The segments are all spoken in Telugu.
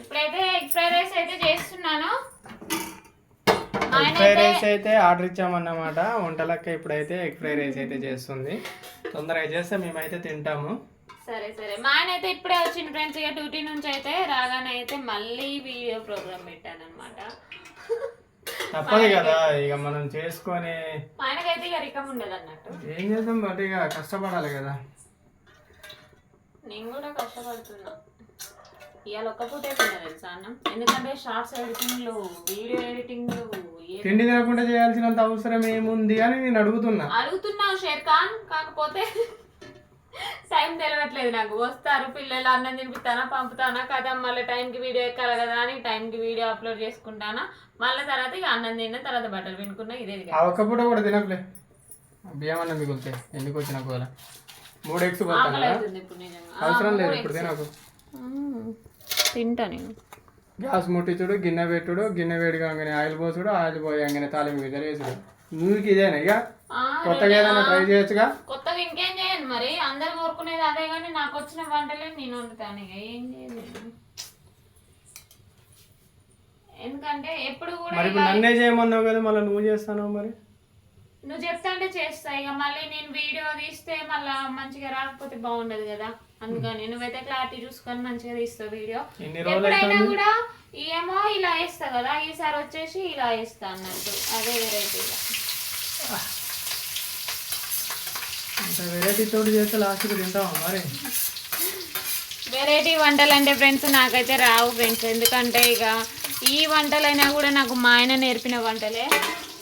ఇప్పుడైతే ఎగ్ ఫ్రైడ్ రైస్ అయితే చేస్తున్నాను. ఎగ్ అయితే రైస్ అయితే ఆర్డర్ ఇచ్చామన్నమాట. వంటలక్క ఇప్పుడైతే ఎగ్ ఫ్రైడ్ రైస్ అయితే చేస్తుంది. తొందరగా చేస్తే మేమైతే తింటాము. సరే సరే. మా ఆయన అయితే ఇప్పుడే వచ్చిన ఫ్రెండ్స్. ఇక డ్యూటీ నుంచి అయితే రాగానే అయితే మళ్ళీ వీడియో ప్రోగ్రామ్ పెట్టాను అనమాట తప్పదు కదా. ఇక మనం చేసుకొని ఆయనకైతే ఇక రికం ఉండదు అన్నట్టు ఏం చేద్దాం? బట్ ఇక కష్టపడాలి కదా. నేను కూడా కష్టపడుతున్నా. ఇవాళ ఒక్క పూటే తిన్నా తెలుసా అన్నం? ఎందుకంటే షార్ట్స్ ఎడిటింగ్లు వీడియో ఎడిటింగ్లు తిండి తినకుండా చేయాల్సినంత అవసరం ఏముంది అని నేను అడుగుతున్నా. అడుగుతున్నావు షేర్ ఖాన్ కాకపోతే టైం తెలియట్లేదు నాకు. వస్తారు పిల్లలు అన్నం తినిపిస్తానా పంపుతానా కదా మళ్ళీ టైంకి వీడియో ఎక్కాలి కదా అని టైంకి వీడియో అప్లోడ్ చేసుకుంటానా మళ్ళీ తర్వాత ఇక అన్నం తిన్న తర్వాత బట్టలు వినుకున్నా ఇదే ఒక్క పూట కూడా తినట్లే బియ్యం అన్న మిగులుతాయి. ఎందుకు వచ్చిన మూడు ఎగ్స్ అవసరం లేదు ఇప్పుడు. తినకు. తింటా నేను. గ్యాస్ ముట్టించుడు గిన్నె పెట్టుడు గిన్నె వేడి కాగానే ఆయిల్ పోసుడు ఆయిల్ పోయంగానే తాలింపు గిద్దరు వేసుడు నువ్వు ఇదేనా ఇక? కొత్తగా ఏదైనా ట్రై చేయొచ్చుగా? కొత్తగా ఇంకేం చేయను మరి. అందరు కోరుకునేది అదే కానీ నాకు వచ్చిన వంటలే నేను వండుతాను ఇక. ఏం చేయలేదు ఎందుకంటే ఎప్పుడు కూడా మరి నన్నే చేయమన్నావు కదా మళ్ళీ నువ్వు చేస్తాను మరి? నువ్వు చెప్తా అంటే చేస్తా. ఇక మళ్ళీ నేను వీడియో తీస్తే మళ్ళీ మంచిగా రాకపోతే బాగుండదు కదా. అందుకని నువ్వైతే క్లారిటీ చూసుకొని మంచిగా తీస్తావు వీడియో. ఎప్పుడైనా కూడా ఏమో ఇలా వేస్తా కదా. ఈసారి వచ్చేసి ఇలా వేస్తా అన్నట్టు. అదే వెరైటీగా వెరైటీ తోటి చేస్తే లాస్ట్కి తింటావా మరి? వెరైటీ వంటలు అంటే ఫ్రెండ్స్ నాకైతే రావు ఫ్రెండ్స్ ఎందుకంటే ఇక ఈ వంటలైనా కూడా నాకు మా ఆయన నేర్పిన వంటలే.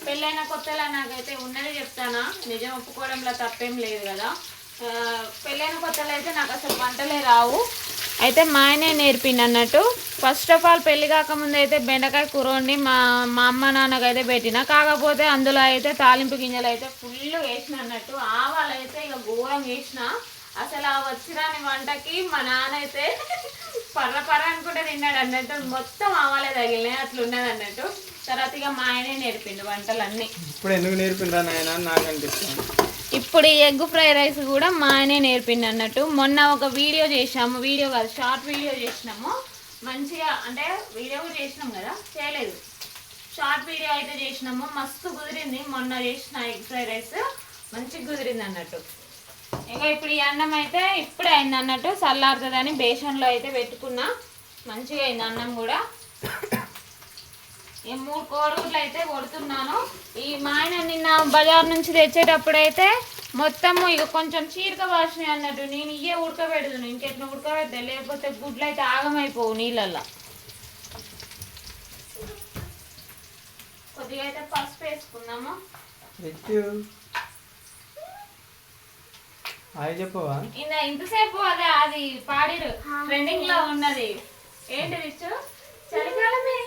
పెళ్ళైన కొత్తలా నాకైతే ఉన్నది చెప్తానా. నిజం ఒప్పుకోవడంలో తప్పేం లేదు కదా. పెళ్ళైన కొత్తలు అయితే నాకు అసలు వంటలే రావు. అయితే మా ఆయనే నేర్పిండి అన్నట్టు. ఫస్ట్ ఆఫ్ ఆల్ పెళ్ళి కాకముందు అయితే బెండకాయ కూర వండి మా మా అమ్మ నాన్నకైతే పెట్టిన. కాకపోతే అందులో అయితే తాలింపు గింజలు అయితే ఫుల్ వేసిన అన్నట్టు. ఆవాలు అయితే ఇక ఘోరం వేసిన అసలు ఆ వచ్చిరాని వంటకి మా నాన్న అయితే పర్ర పర్ర అనుకుంటే తిన్నాడు అన్నట్టు. మొత్తం ఆవాలే తగిలినాయి. అట్లా ఉన్నది అన్నట్టు. తర్వాత ఇక మా ఆయనే నేర్పిండు వంటలన్నీ. ఇప్పుడు ఎందుకు నేర్పిండ్రా నాయన? నాకు అనిపిస్తుంది. ఇప్పుడు ఈ ఎగ్ ఫ్రై రైస్ కూడా మా ఆయనే నేర్పిండి అన్నట్టు. మొన్న ఒక వీడియో చేసాము వీడియో కాదు షార్ట్ వీడియో చేసినాము. మంచిగా అంటే వీడియో కూడా చేసినాం కదా? చేయలేదు. షార్ట్ వీడియో అయితే చేసినాము. మస్తు కుదిరింది. మొన్న చేసిన ఎగ్ ఫ్రై రైస్ మంచిగా కుదిరింది అన్నట్టు. ఇంకా ఇప్పుడు ఈ అన్నం అయితే ఇప్పుడే అయింది అన్నట్టు. చల్లారుతుందని బేసన్లో అయితే పెట్టుకున్నా. మంచిగా అయింది అన్నం కూడా. ఈ మూడు కోడిగుడ్లు అయితే కొడుతున్నాను. ఈ మా ఆయన నిన్న బజార్ నుంచి తెచ్చేటప్పుడు అయితే మొత్తము ఇక కొంచెం చీరక వాసినాయి అన్నట్టు నేను ఇయ్యే ఉడకబెడుతున్నాను ఇంకెట్లా ఉడకబెడతా? లేకపోతే గుడ్లు అయితే ఆగమైపోవు నీళ్ళల్లో. కొద్దిగా అయితే పసుపు వేసుకుందాము. ఇంతసేపు అదే అది పాడిరు. ట్రెండింగ్లో ఉన్నది. ఏంటి రిచ్చు చలికాలమే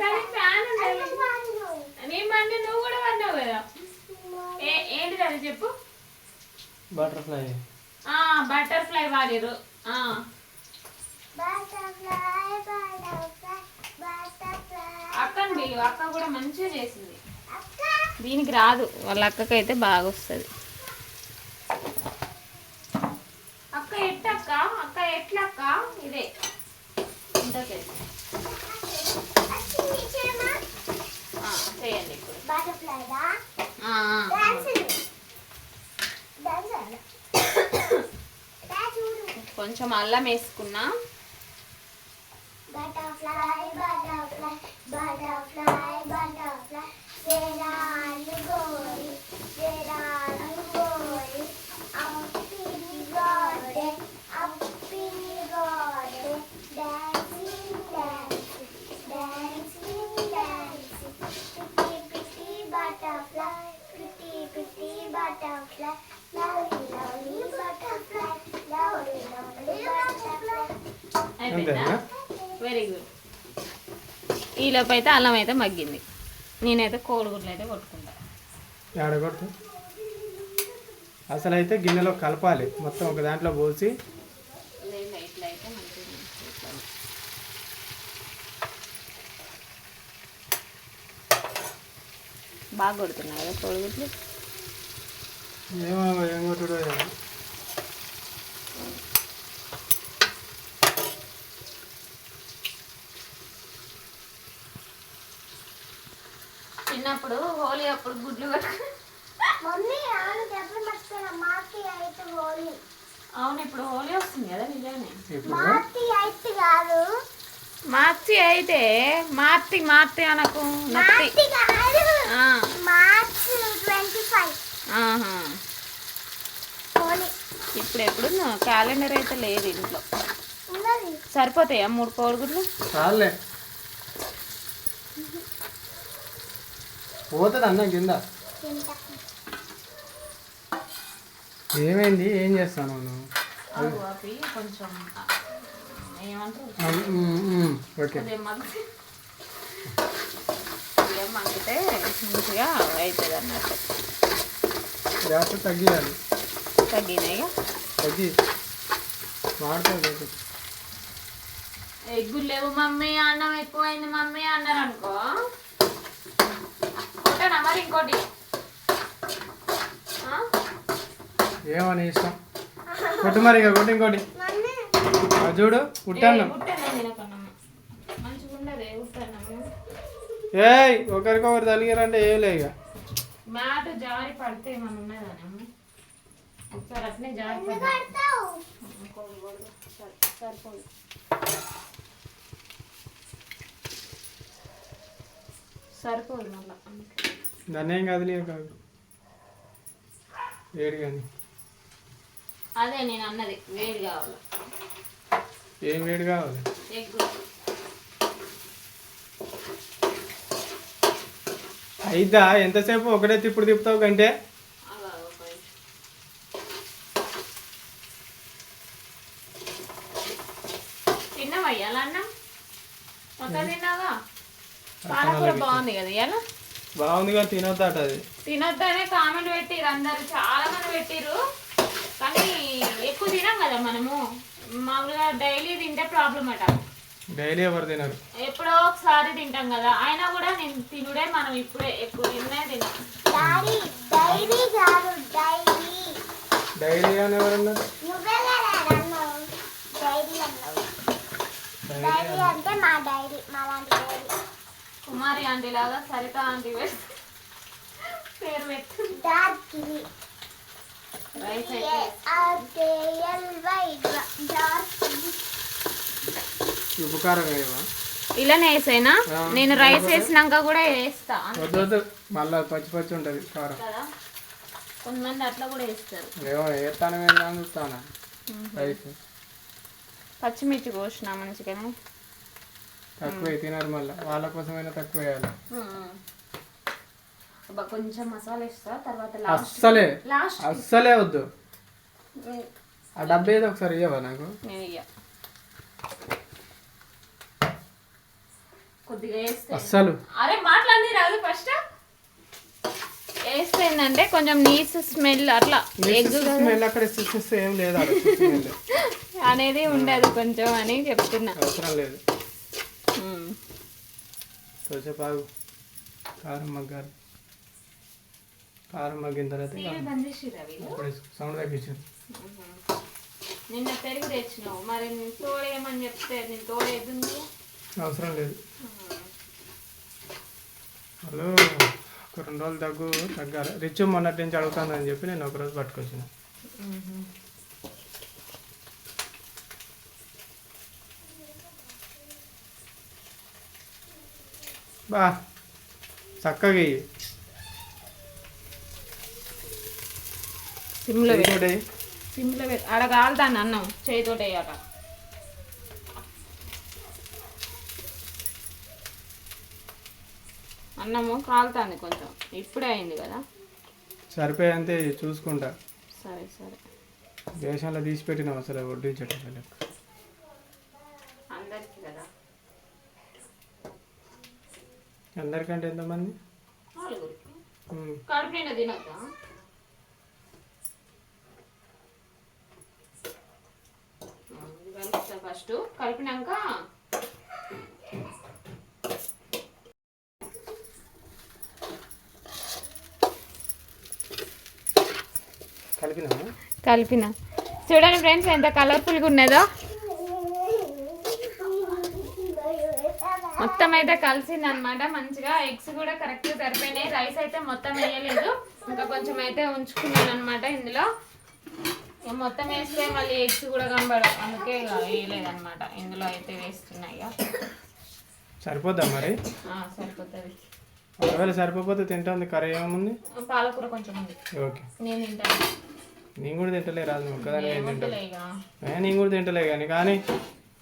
కానీ ఫ్యాన్ ఉండాలి నీ బండి నువ్వు కూడా పడినావు కదా ఏ ఏంటిది అది చెప్పు. బటర్ఫ్లై ఆ బటర్ఫ్లై వాడిరు. ఆ. అక్కని బియ్యం అక్క కూడా మంచిగా చేసింది. దీనికి రాదు వాళ్ళ అక్కకి అయితే బాగా వస్తుంది. అక్క ఎట్టక్క? అక్క ఎట్లక్క? ఇదే. ఇంత చేయండి ఇప్పుడు. Dancing, dancing, dancing, dancing. Pretty, pretty butterfly, pretty, pretty butterfly. Lovely, lovely butterfly, lovely, lovely butterfly. అయిపోయిందా? వెరీ గుడ్ ఈలోపు అయితే అల్లం అయితే మగ్గింది. నేనైతే కోడిగుడ్లు అయితే కొట్టుకుంటా. ఆడగొట్టు అసలు అయితే గిన్నెలో కలపాలి. మొత్తం ఒక దాంట్లో పోసి. బాగా కొడుతున్నాయి కదా కోడిగుడ్లు? ఏమో ఏం కొట్టుడో చిన్నప్పుడు హోలీ అప్పుడు గుడ్లు మమ్మీ మర్చిపోయినా. అయితే హోలీ. అవును ఇప్పుడు హోలీ వస్తుంది కదా నిజమే. మార్చి అయితే కాదు. మార్చి అయితే మార్చి మార్చి అనకు నత్తి. మార్చి కాదు. ఆ, మార్చ్ ట్వంటీ ఫైవ్. ఆహా. హోలీ. ఇప్పుడు ఎప్పుడు క్యాలెండర్ అయితే లేదు ఇంట్లో. ఉన్నది. సరిపోతాయా మూడు కోడిగుడ్లు చాలే. పోతుంది అన్న కింద. ఏమైంది? ఏం చేస్తాను నువ్వు? కొంచెం ఓకే. మంచిగా అవుతుంది అన్నట్టు గ్యాస్ తగ్గియాలి. తగ్గినాయి తగ్గి. ఎగ్గులు లేవు మమ్మీ అన్నం ఎక్కువైంది మమ్మీ అన్నారు అనుకో. మరి ఇంకోటి. ఆ? ఏమని ఇష్టం? కొట్టు మరి ఇక కొట్టు ఇంకోటి. చూడు కుట్టాను ఏయ్ ఒకరికొకరు తలిగారంటే ఏం లే ఇక. మ్యాట్ జారి పడితే ఏమన్నా ఉన్నదానమ్మ ఒకసారి అట్నే జారి పడి కడతావు సరిపోదు సరిపోదు మళ్ళా అందుకే. దాన్ని ఏం కదిలే కాదు. వేడి కానీ. అదే నేను అన్నది వేడి కావాలి. ఏం వేడి కావాలి? అయిద్దా? ఎంతసేపు ఒకటే తిప్పుడు తిప్పుతావు కంటే అలా ఒక నిమిషం. తిన్నావా ఇయ్యాల అన్నం మొత్తం తిన్నావా పాలకూర బాగుంది కదా ఇవాళ బాగుందిగా తినొద్దట అది. తినొద్దనే కామెంట్ పెట్టిరు అందరు చాలా మంది పెట్టిరు కానీ ఎక్కువ తినాం కదా మనము. మామూలుగా డైలీ తింటే ప్రాబ్లం అట. డైలీ ఎవరు తినరు. ఎప్పుడో ఒకసారి తింటాం కదా. అయినా కూడా నేను తినుడే మనం ఇప్పుడే ఎక్కువ తిన్నే తినాం. డైరీ కాదు డైరీ డైలీ అని ఎవరన్నారు నువ్వే కదా అన్నావు. డైరీ అంటే మా డైరీ మా లాంటి డైరీ కుమారి ఆంటీ లాగా సరిత ఆంటీ పెట్- పేరు పెట్టు రైస్ అయితే. వేయవా ఇలానే వేసేనా? నేను రైస్ వేసినాక కూడా వేస్తా. వద్దు మళ్ళీ పచ్చి పచ్చి ఉంటుంది కారం. కొంతమంది అట్లా కూడా వేస్తారు. ఏమో చూస్తాను? రైస్. పచ్చిమిర్చి కోసిన మంచిగానే. తక్కువ తినరు మళ్ళీ. వాళ్ళ కోసమైనా తక్కువ వేయాలి. కొంచెం మసాలా వేస్తా తర్వాత లాస్ట్ అస్సలే. లాస్ట్ అస్సలే వద్దు. ఆ డబ్బా ఏదో ఒకసారి ఇవ్వవా నాకు? నేను ఇయ్య. కొద్దిగా వేస్తే. అస్సలు. అరే మాట్లాడి రాదు ఫస్ట్. వేస్తే ఏంటంటే కొంచెం నీస్ స్మెల్ అట్లా ఎగ్. స్మెల్ అక్కడ ఇస్తే ఏం లేదు. అనేది ఉండదు కొంచెం అని చెప్తున్నా. అవసరం లేదు. ఆగు కారం మగ్గాలి. కారం మగ్గిన తర్వాత సౌండ్ తగ్గించాను నిన్న పెరుగు తెచ్చినావు. మరి నేను తోడేయమని చెప్తే నేను తోడేద్దుంది అవసరం లేదు. హలో ఒక రెండు రోజులు తగ్గు తగ్గాలి. రిచ్ మొన్నటి నుంచి అడుగుతానని చెప్పి నేను ఒకరోజు పట్టుకొచ్చిన. బా చక్కగా సిమ్లో సిమ్లో ఆడ కాలుతాను అన్నం. చేయితోటి వేయట అన్నము కాలుతాంది కొంచెం. ఇప్పుడే అయింది కదా. సరిపోయేంతే చూసుకుంటా. సరే సరే. దేశంలో తీసి పెట్టిన అసలు వడ్డించటం లెక్క అందరికి కదా. అందరికంటే ఎంతమంది. కడుపు నిండా తినొద్దా? ఫస్ట్ కలిపినాక కలిపిన. చూడండి ఫ్రెండ్స్ ఎంత కలర్ఫుల్గా ఉన్నదో. మొత్తం అయితే కలిసింది అనమాట మంచిగా ఎగ్స్ కూడా కరెక్ట్ సరిపోయినాయి. రైస్ అయితే మొత్తం వేయలేదు. ఇంకా కొంచెం అయితే ఉంచుకున్నాను అనమాట ఇందులో. ఇక మొత్తం వేస్తే మళ్ళీ ఎగ్స్ కూడా కనబడవు. అందుకే ఇక వేయలేదన్నమాట. ఇందులో అయితే వేస్తున్నాయి సరిపోద్దా మరి? సరిపోతుంది. ఒకవేళ సరిపోతే తింటుంది. కర్రీ ఏముంది? పాలకూర కొంచెం ఉంది. ఓకే. నేను తింటాను. నేను కూడా తింటలే రాదు. ఒక్కదాని నేను తింటా. ఏముందిలే ఇక. ఏ, నేను కూడా తింటలే కానీ కానీ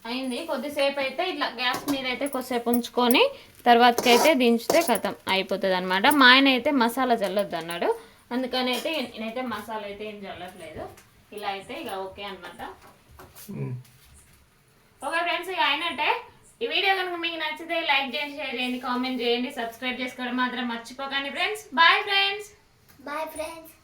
అయింది. కొద్దిసేపు అయితే ఇట్లా గ్యాస్ మీద అయితే కొద్దిసేపు ఉంచుకొని తర్వాతకి అయితే దించితే కథం అయిపోతుంది అనమాట మా ఆయన అయితే మసాలా చల్లొద్దు అన్నాడు అందుకని అయితే నేనైతే మసాలా అయితే ఏం చల్లట్లేదు. ఇలా అయితే ఇక ఓకే అనమాట. ఓకే ఫ్రెండ్స్ ఇక అయినట్టే. ఈ వీడియో కనుక మీకు నచ్చితే లైక్ చేయండి షేర్ చేయండి కామెంట్ చేయండి సబ్స్క్రైబ్ చేసుకోవడం మాత్రం మర్చిపోకండి friends. Bye friends. Bye friends.